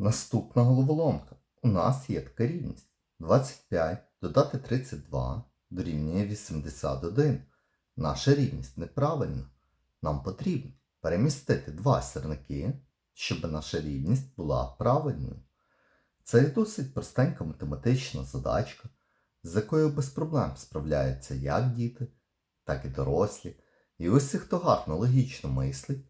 Наступна головоломка. У нас є така рівність. 25 додати 32 дорівнює 81. Наша рівність неправильна. Нам потрібно перемістити два сірники, щоб наша рівність була правильною. Це досить простенька математична задачка, з якою без проблем справляються як діти, так і дорослі. І усі, хто гарно логічно мислить,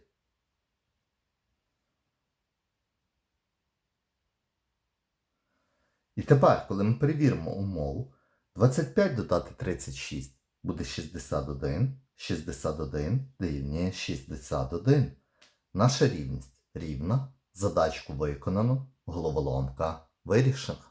І тепер, коли ми перевіримо умову, 25 додати 36 буде 61, 61 дорівнює 61. Наша рівність рівна, задачку виконано, головоломка вирішена.